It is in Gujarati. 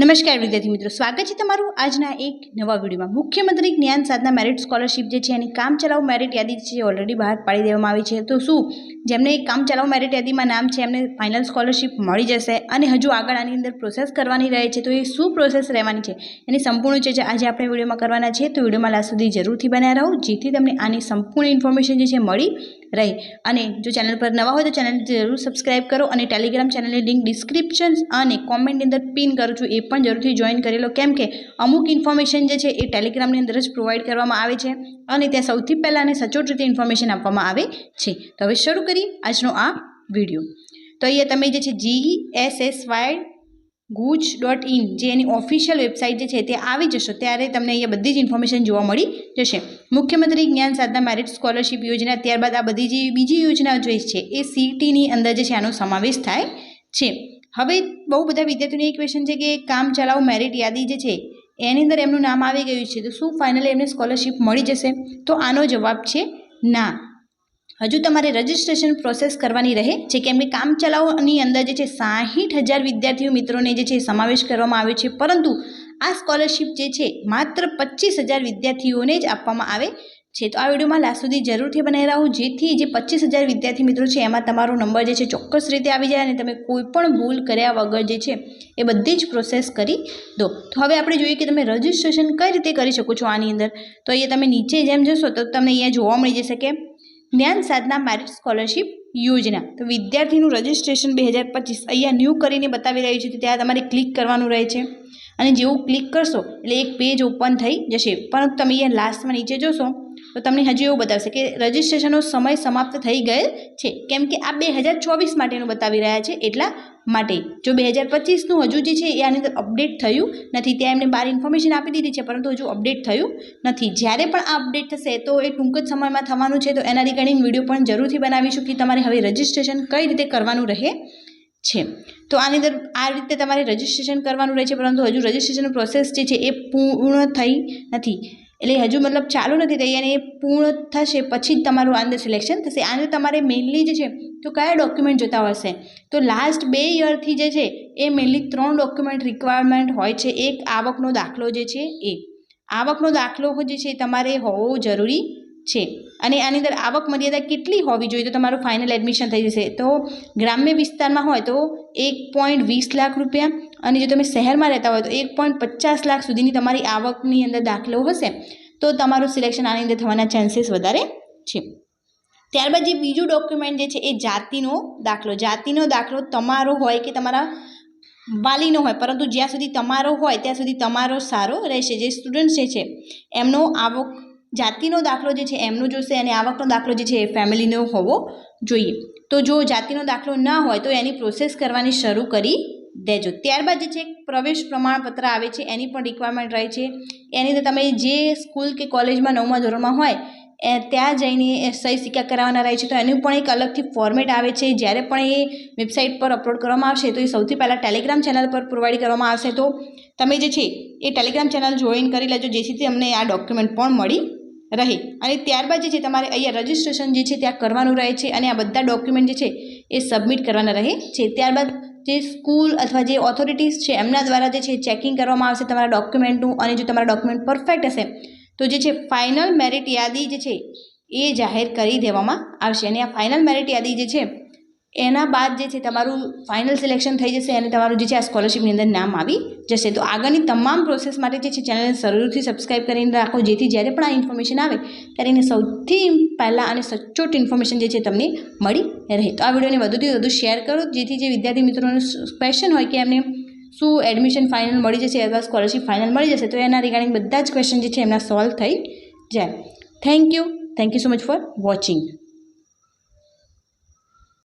નમસ્કાર વિદ્યાર્થી મિત્રો, સ્વાગત છે તમારું આજના એક નવા વિડીયોમાં. મુખ્યમંત્રી જ્ઞાન સાધના મેરિટ સ્કોલરશિપ જે છે, એની કામ ચલાવ મેરિટ યાદી છે ઓલરેડી બહાર પાડી દેવામાં આવી છે. તો શું, જેમને કામ ચલાવ મેરિટ યાદીમાં નામ છે, એમને ફાઇનલ સ્કોલરશિપ મળી જશે અને હજુ આગળ આની અંદર પ્રોસેસ કરવાની રહે છે, તો એ શું પ્રોસેસ રહેવાની છે, એની સંપૂર્ણ ચર્ચા આજે આપણે વિડીયોમાં કરવાના છે. તો વિડીયોમાં લાસ્ટ સુધી જરૂરથી બન્યા રહો, જેથી તમને આની સંપૂર્ણ ઇન્ફોર્મેશન જે છે, મળી રહે અને જો ચેનલ પર નવા હોય તો ચેનલ જરૂર સબસ્ક્રાઇબ કરો અને ટેલિગ્રામ ચેનલની લિંક ડિસ્ક્રિપ્શન અને કોમેન્ટની અંદર પિન કરું છું એ પણ જરૂરથી જોઈન કરી લો. કેમ કે અમુક ઇન્ફોર્મેશન જે છે એ ટેલિગ્રામની અંદર જ પ્રોવાઈડ કરવામાં આવે છે અને ત્યાં સૌથી પહેલાં અને સચોટ રીતે ઇન્ફોર્મેશન આપવામાં આવે છે. તો હવે શરૂ કરી આજનો આ વીડિયો. તો અહીંયા તમે જે છે G S S Y guj dot in જે એની ઓફિશિયલ વેબસાઇટ જે છે તે આવી જશો, ત્યારે તમને અહીંયા બધી જ ઇન્ફોર્મેશન જોવા મળી જશે. મુખ્યમંત્રી જ્ઞાન સાધના મેરિટ સ્કોલરશિપ યોજના, ત્યારબાદ આ બધી જે બીજી યોજનાઓ જે છે, એ સીટીની અંદર જે છે, આનો સમાવેશ થાય છે. હવે બહુ બધા વિદ્યાર્થીઓને એક ક્વેશ્ચન છે કે કામ ચલાવ મેરિટ યાદી જે છે, એની અંદર એમનું નામ આવી ગયું છે, તો શું ફાઇનલી એમને સ્કોલરશિપ મળી જશે? તો આનો જવાબ છે ના. હજુ તમારે રજિસ્ટ્રેશન પ્રોસેસ કરવાની રહે. છે કેમ કે કામ ચલાવની અંદર જે છે સાહીઠ હજાર વિદ્યાર્થીઓ મિત્રોને જે છે સમાવેશ કરવામાં આવ્યો છે. પરંતુ આ સ્કોલરશિપ જે છે માત્ર પચીસ હજાર વિદ્યાર્થીઓને જ આપવામાં આવે છે. તો આ વિડીયોમાં લાસ્ટ સુધી જરૂરથી બનાવી રહો. જેથી જે પચીસ હજાર વિદ્યાર્થી મિત્રો છે એમાં તમારો નંબર જે છે ચોક્કસ રીતે આવી જાય અને તમે કોઈ પણ ભૂલ કર્યા વગર જે છે એ બધી જ પ્રોસેસ કરી દો. તો હવે આપણે જોઈએ કે તમે રજિસ્ટ્રેશન કઈ રીતે કરી શકો છો આની અંદર. તો અહીંયા તમે નીચે જેમ જશો તો તમને અહીંયા જોવા મળી જશે કે જ્ઞાન સાધના મેરિટ સ્કોલરશિપ યોજના. તો વિદ્યાર્થીનું રજિસ્ટ્રેશન બે હજાર પચીસ અહીંયા ન્યૂ કરીને બતાવી રહ્યું છે તો ત્યાં તમારે ક્લિક કરવાનું રહે છે. અને જેવું ક્લિક કરશો, એટલે એક પેજ ઓપન થઈ જશે. પરંતુ તમે અહીંયા લાસ્ટમાં નીચે જોશો તો તમને હજુ એવું બતાવશે કે રજિસ્ટ્રેશનનો સમય સમાપ્ત થઈ ગયેલ છે. કેમ કે આ બે હજાર ચોવીસ માટેનું બતાવી રહ્યા છે એટલા માટે. જો બે હજાર પચીસનું હજુ જે છે એ આની અંદર અપડેટ થયું નથી, ત્યાં એમને બાર ઇન્ફોર્મેશન આપી દીધી છે, પરંતુ હજુ અપડેટ થયું નથી. જ્યારે પણ આ અપડેટ થશે તો એ ટૂંક જ સમયમાં થવાનું છે, તો એના રિગાર્ડિંગ વીડિયો પણ જરૂરથી બનાવીશું કે તમારે હવે રજિસ્ટ્રેશન કઈ રીતે કરવાનું રહે છે. તો આની અંદર આ રીતે તમારે રજિસ્ટ્રેશન કરવાનું રહે છે, પરંતુ હજુ રજિસ્ટ્રેશન પ્રોસેસ જે છે એ પૂર્ણ થઈ નથી. એટલે હજુ મતલબ ચાલુ નથી થઈ અને એ પૂર્ણ થશે પછી જ તમારું અંદર સિલેક્શન થશે. આને તમારે મેઇનલી જે છે, તો કયા ડોક્યુમેન્ટ જોતા હશે? તો લાસ્ટ બે યરથી જે છે, એ મેઇનલી ત્રણ ડોક્યુમેન્ટ રિક્વાયરમેન્ટ હોય છે. એક આવકનો દાખલો જે છે, એ. આવકનો દાખલો જે છે, તમારે હોવો જરૂરી છે. અને આની અંદર આવક મર્યાદા કેટલી હોવી જોઈએ? તો તમારું ફાઇનલ એડમિશન થઈ જશે. તો ગ્રામ્ય વિસ્તારમાં હોય તો એક પોઈન્ટ વીસ લાખ રૂપિયા અને જો તમે શહેરમાં રહેતા હોય તો એક પોઈન્ટ પચાસ લાખ સુધીની તમારી આવકની અંદર દાખલો હશે, તો તમારું સિલેક્શન આની અંદર થવાના ચાન્સીસ વધારે છે. ત્યારબાદ જે બીજું ડોક્યુમેન્ટ જે છે એ જાતિનો દાખલો. જાતિનો દાખલો તમારો હોય કે તમારા વાલીનો હોય, પરંતુ જ્યાં સુધી તમારો હોય ત્યાં સુધી તમારો સારો રહેશે. જે સ્ટુડન્ટ જે છે, એમનો આવક, જાતિનો દાખલો જે છે એમનો જોશે અને આવકનો દાખલો જે છે એ ફેમિલીનો હોવો જોઈએ. તો જો જાતિનો દાખલો ના હોય તો એની પ્રોસેસ કરવાની શરૂ કરી દેજો ત્યારબાદ જે છે પ્રવેશ પ્રમાણપત્ર આવે છે, એની પણ રિક્વાયરમેન્ટ રહે છે. એની અંદર તમે જે સ્કૂલ કે કોલેજમાં નવમા ધોરણમાં હોય, એ ત્યાં જઈને સહી સિક્કા કરાવવાના રહે છે. તો એનું પણ એક અલગથી ફોર્મેટ આવે છે. જ્યારે પણ એ વેબસાઇટ પર અપલોડ કરવામાં આવશે, તો એ સૌથી પહેલાં ટેલિગ્રામ ચેનલ પર પ્રોવાઈડ કરવામાં આવશે. તો તમે જે છે, એ ટેલિગ્રામ ચેનલ જોઈન કરી લેજો, જેથી તમને આ ડોક્યુમેન્ટ પણ મળી રહે. અને ત્યારબાદ જે છે, તમારે અહીંયા રજિસ્ટ્રેશન જે છે, ત્યાં કરવાનું રહે છે. અને આ બધા ડોક્યુમેન્ટ જે છે, એ સબમિટ કરવાના રહે છે. ત્યારબાદ જે સ્કૂલ અથવા જે ઓથોરિટીઝ છે, એમના દ્વારા જે છે ચેકિંગ કરવામાં આવશે તમારા ડોક્યુમેન્ટનું અને જો તમારા ડોક્યુમેન્ટ પરફેક્ટ હશે, તો જે છે ફાઇનલ મેરિટ યાદી જે છે, એ જાહેર કરી દેવામાં આવશે. અને આ ફાઇનલ મેરિટ યાદી જે છે એના બાદ જે છે તમારું ફાઇનલ સિલેક્શન થઈ જશે અને તમારું જે છે આ સ્કોલરશિપની અંદર નામ આવી જશે. તો આગળની તમામ પ્રોસેસ માટે જે છે ચેનલને જરૂરથી સબસ્ક્રાઈબ કરીને રાખો. જેથી જ્યારે પણ આ ઇન્ફોર્મેશન આવે, ત્યારે એને સૌથી પહેલાં અને સચોટ ઇન્ફોર્મેશન જે છે તમને મળી રહે. તો આ વિડીયોને વધુથી વધુ શેર કરો, જેથી જે વિદ્યાર્થી મિત્રોને ક્વેશ્ચન હોય કે એમને શું એડમિશન ફાઇનલ મળી જશે અથવા સ્કોલરશિપ ફાઇનલ મળી જશે, તો એના રિગાર્ડિંગ બધા જ ક્વેશ્ચન જે છે એમના સોલ્વ થઈ જાય. Thank you thank you so much for watching